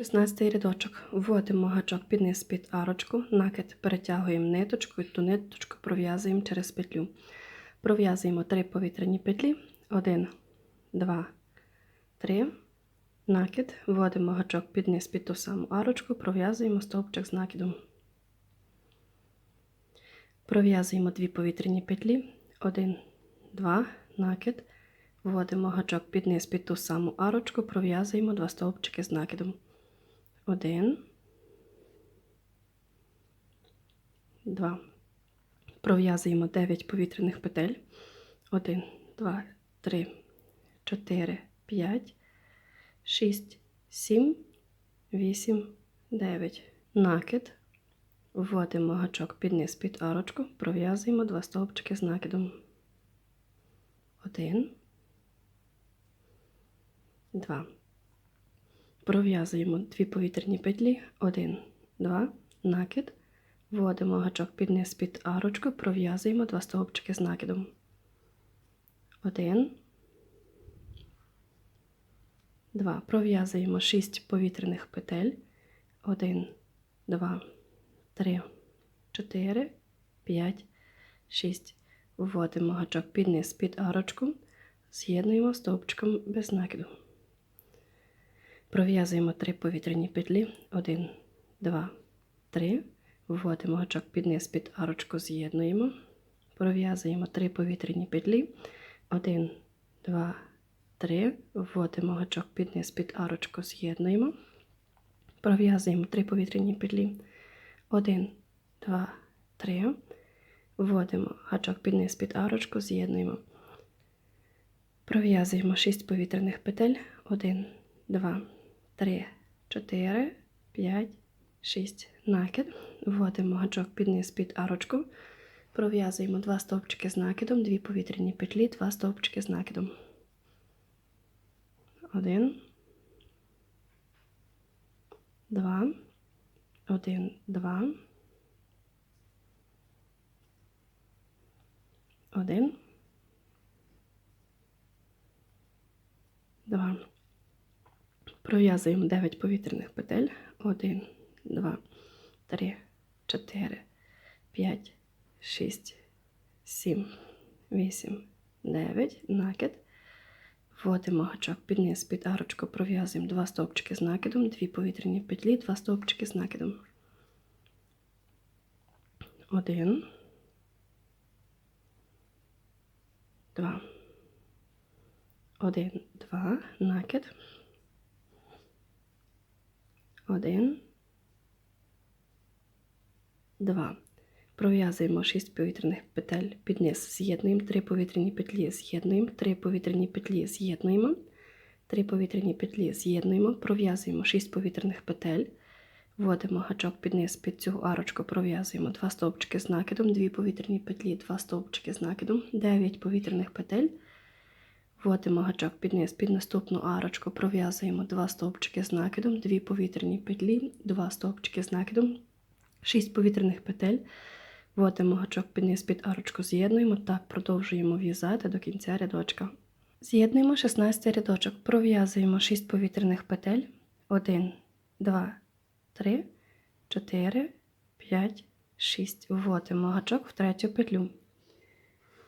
16 рядочок. Вводимо гачок під низ під арочку, накид перетягуємо ниточку і ту ниточку пров'язуємо через петлю. Пров'язуємо три повітряні петлі. 1, 2, 3. Накид. Вводимо гачок під низ під ту саму арочку, пров'язуємо стовпчик з накидом. Пров'язуємо дві повітряні петлі. 1, 2, накид. Вводимо гачок під низ під ту саму арочку, пров'язуємо два стовпчики з накидом. Один. Два. Пров'язуємо 9 повітряних петель. 1, 2, 3, 4, 5, 6, 7, 8, 9. Накид. Вводимо гачок під низ під арочку, пров'язуємо два стовпчики з накидом. Один. Два. Пров'язуємо дві повітряні петлі. Один, два, накид. Вводимо гачок під низ під арочку, пров'язуємо два стовпчики з накидом. Один. Два. Пров'язуємо шість повітряних петель. Один, два, три, чотири, п'ять, шість. Вводимо гачок під низ під арочку, з'єднуємо стовпчиком без накиду. Пров'язуємо три повітряні петлі. 1, 2, 3. Вводимо гачок під низ під арочку, з'єднуємо. Пров'язуємо три повітряні петлі. 1, 2, 3. Вводимо гачок під низ під арочку, з'єднуємо. Пров'язуємо три повітряні петлі. 1, 2, 3. Вводимо гачок під низ під арочку, з'єднуємо. Пров'язуємо 6 повітряних петель. 1, 2, 3, 4, 5, 6. Накид. Вводимо гачок під низ під арочку. Пров'язуємо 2 стовпчики з накидом, 2 повітряні петлі, 2 стовпчики з накидом. 1, 2, 1, 2, 1, 2. Пров'язуємо 9 повітряних петель. 1, 2, 3, 4, 5, 6, 7, 8, 9. Накид. Вводимо гачок під низ під арочку, пров'язуємо 2 стовпчики з накидом, 2 повітряні петлі, 2 стовпчики з накидом. 1, 2, 1, 2, накид. Один, два. Пров'язуємо 6 повітряних петель під низ, з'єднуємо 3 повітряні петлі, з'єднуємо 3 повітряні петлі, з'єднуємо 3 повітряні петлі, з'єднуємо, пров'язуємо 6 повітряних петель, вводимо гачок під низ під цю арочку, пров'язуємо 2 стовпчики з накидом, 2 повітряні петлі, 2 стовпчики з накидом, 9 повітряних петель. Вводимо гачок під низ під наступну арочку, пров'язуємо 2 стовпчики з накидом, 2 повітряні петлі, 2 стовпчики з накидом, 6 повітряних петель. Вводимо гачок під низ під арочку, з'єднуємо, так продовжуємо в'язати до кінця рядочка. З'єднуємо 16 рядочок, пров'язуємо 6 повітряних петель. 1, 2, 3, 4, 5, 6. Вводимо гачок в третю петлю.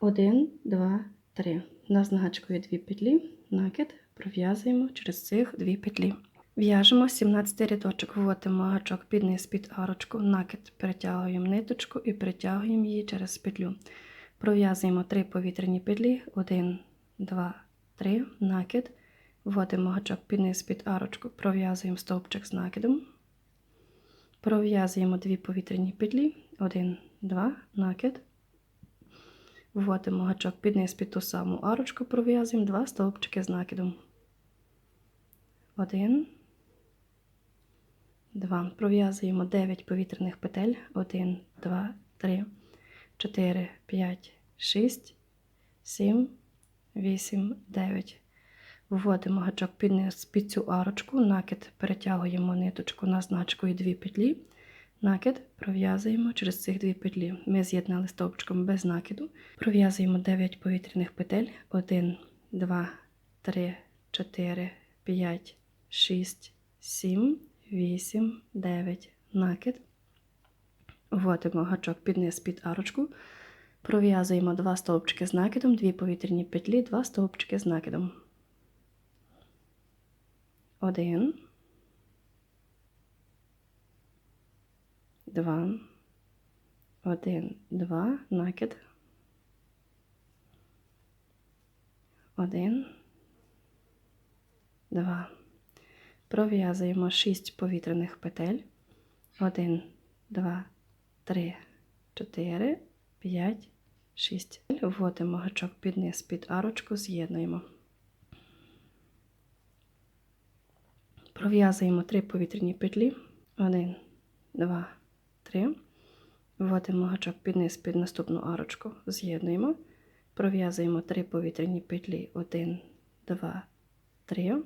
1, 2, 3. У нас нагачкою 2 петлі, накид, пров'язуємо через цих 2 петлі. В'яжемо 17 рядочок, вводимо гачок під низ під арочку, накид, перетягуємо ниточку і перетягуємо її через петлю. Пров'язуємо 3 повітряні петлі, 1, 2, 3, накид. Вводимо гачок під низ під арочку, пров'язуємо стовпчик з накидом. Пров'язуємо 2 повітряні петлі, 1, 2, накид. Вводимо гачок під низ під ту саму арочку, пров'язуємо 2 стовпчики з накидом. 1, 2. Пров'язуємо 9 повітряних петель. 1, 2, 3, 4, 5, 6, 7, 8, 9. Вводимо гачок під низ під цю арочку, накид перетягуємо ниточку на значкою 2 петлі. Накид пров'язуємо через цих дві петлі. Ми з'єднали стовпчиком без накиду. Пров'язуємо 9 повітряних петель. 1, 2, 3, 4, 5, 6, 7, 8, 9, накид. Вводимо гачок під низ під арочку. Пров'язуємо два стовпчики з накидом, дві повітряні петлі, два стовпчики з накидом. Один. Два. Один, два, накид. Один. Два. Пров'язуємо 6 повітряних петель. 1, 2, 3, 4, 5, 6. Вводимо гачок під низ під арочку, з'єднуємо. Пров'язуємо 3 повітряні петлі. 1, 2, 3. Вводимо гачок під низ під наступну арочку, з'єднуємо. Пров'язуємо 3 повітряні петлі. 1, 2, 3.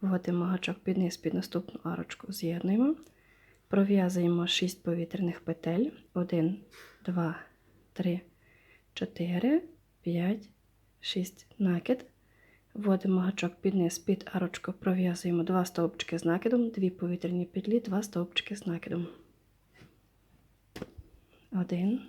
Вводимо гачок під низ під наступну арочку, з'єднуємо. Пров'язуємо 6 повітряних петель. 1, 2, 3, 4, 5, 6 накид. Вводимо гачок під низ під арочку, пров'язуємо 2 стовпчики з накидом, 2 повітряні петлі, 2 стовпчики з накидом. 1,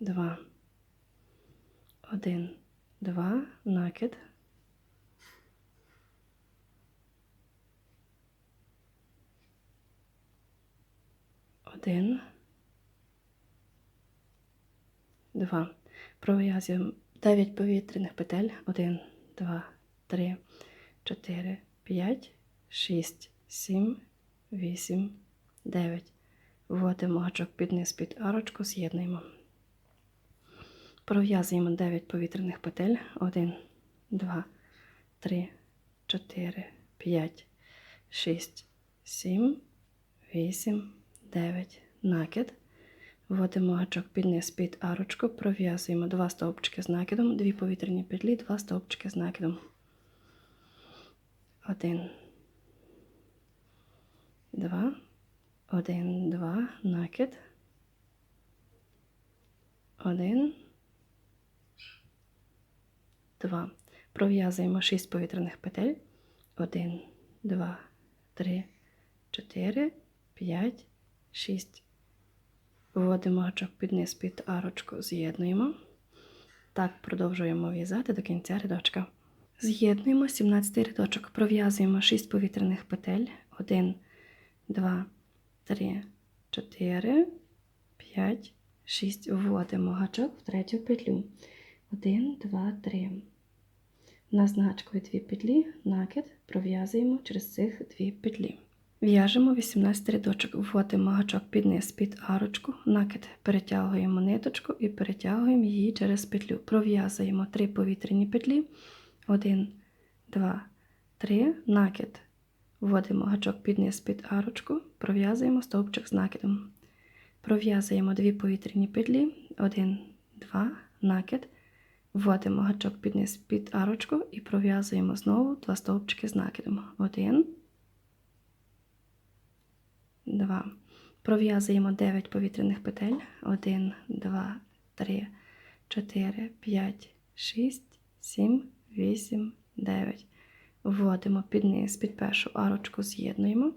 2, 1, 2, накид. Один. Два. Пров'язуємо 9 повітряних петель. 1, 2, 3, 4, 5, 6, 7, 8, 9. Вводимо гачок під низ під арочку, з'єднуємо. Пров'язуємо 9 повітряних петель. 1, 2, 3, 4, 5, 6, 7, 8, 9. Накид. Вводимо гачок під низ під арочку, пров'язуємо 2 стовпчики з накидом, 2 повітряні петлі, 2 стовпчики з накидом. 1, 2, 1, 2, накид. 1, 2. Пров'язуємо 6 повітряних петель. 1, 2, 3, 4, 5, 6. Вводимо гачок під низ під арочку, з'єднуємо. Так продовжуємо в'язати до кінця рядочка. З'єднуємо 17 рядочок, пров'язуємо 6 повітряних петель. 1, 2, 3, 4, 5, 6. Вводимо гачок в третю петлю. 1, 2, 3. На значкою 2 петлі, накид пров'язуємо через цих 2 петлі. В'яжемо 18 рядочок, вводимо гачок під низ під арочку, накид перетягуємо ниточку і перетягуємо її через петлю. Пров'язуємо 3 повітряні петлі. 1, 2, 3, накид. Вводимо гачок під низ під арочку, пров'язуємо стовпчик з накидом. Пров'язуємо 2 повітряні петлі. 1, 2, накид. Вводимо гачок під низ під арочку і пров'язуємо знову 2 стовпчики з накидом. 1, 2. Пров'язуємо 9 повітряних петель. 1, 2, 3, 4, 5, 6, 7, 8, 9. Вводимо під низ під першу арочку, з'єднуємо.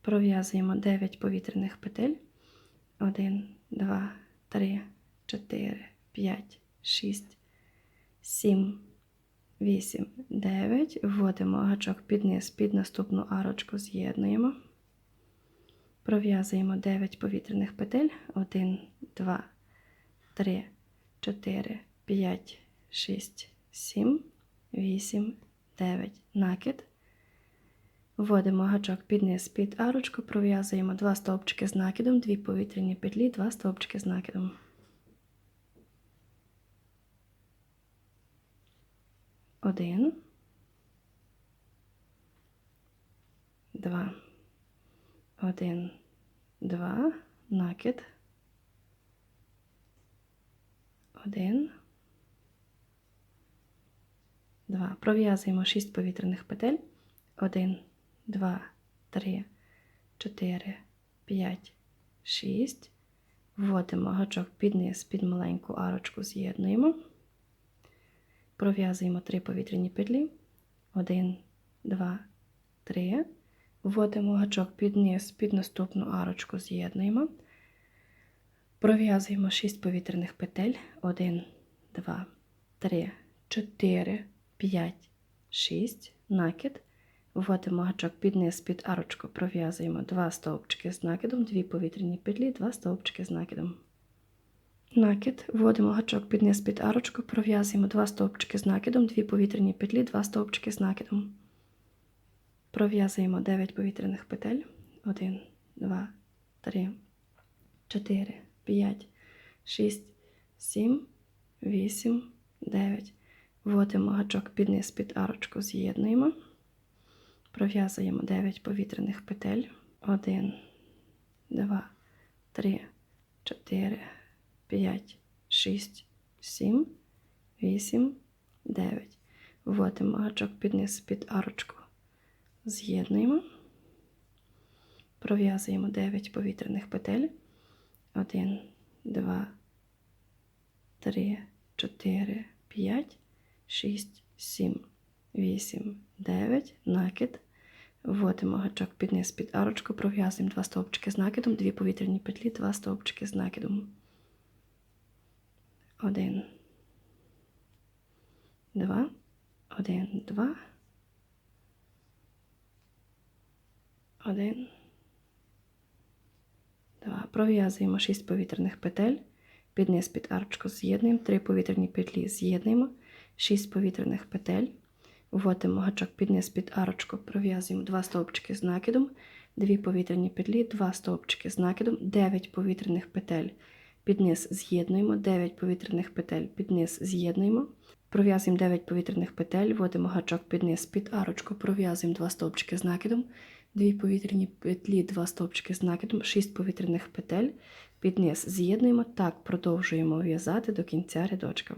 Пров'язуємо 9 повітряних петель. 1, 2, 3, 4, 5, 6, 7, 8, 9. Вводимо гачок під низ під наступну арочку, з'єднуємо. Пров'язуємо 9 повітряних петель. 1, 2, 3, 4, 5, 6, 7, 8, 9. Накид. Вводимо гачок під низ під арочку, пров'язуємо 2 стовпчики з накидом, 2 повітряні петлі, 2 стовпчики з накидом. Один. Два. Один, два, накид. Один. Два. Пров'язуємо 6 повітряних петель. Один, два, три, чотири, п'ять, шість. Вводимо гачок під низ, під маленьку арочку, з'єднуємо. пров'язуємо 3 повітряні петлі. 1, 2, 3. Вводимо гачок під низ, під наступну арочку з'єднуємо. Пров'язуємо 6 повітряних петель. 1, 2, 3, 4, 5, 6. Накид. Вводимо гачок під низ, під арочку, пров'язуємо 2 стовпчики з накидом, 2 повітряні петлі, 2 стовпчики з накидом. Накид. Вводимо гачок під низ, під арочку, пров'язуємо 2 стовпчики з накидом, 2 повітряні петлі, 2 стовпчики з накидом. Пров'язуємо 9 повітряних петель. 1, 2, 3, 4, 5, 6, 7, 8, 9. Вводимо гачок під низ, під арочку, з'єднуємо. Пров'язуємо 9 повітряних петель. 1, 2, 3, 4, 5, 6, 7, 8, 9. Вводимо гачок під низ, під арочку. З'єднуємо. Пров'язуємо 9 повітряних петель. 1, 2, 3, 4, 5, 6, 7, 8, 9. Накид. Вводимо гачок під низ, під арочку, пров'язуємо 2 стовпчики з накидом, 2 повітряні петлі, 2 стовпчики з накидом. 1, 2, 1, 2, 1, 2. Пров'язуємо 6 повітряних петель. Під низ під арочку з'єднуємо, 3 повітряні петлі з'єднуємо, 6 повітряних петель. Вводимо гачок під низ під арочку, пров'язуємо 2 стовпчики з накидом, 2 повітряні петлі, 2 стовпчики з накидом, 9 повітряних петель. Під низ з'єднуємо, 9 повітряних петель, під низ з'єднуємо. Пров'язуємо 9 повітряних петель, вводимо гачок під низ під арочку, пров'язуємо 2 стовпчики з накидом, 2 повітряні петлі, 2 стовпчики з накидом, 6 повітряних петель, під низ з'єднуємо, так продовжуємо в'язати до кінця рядочка.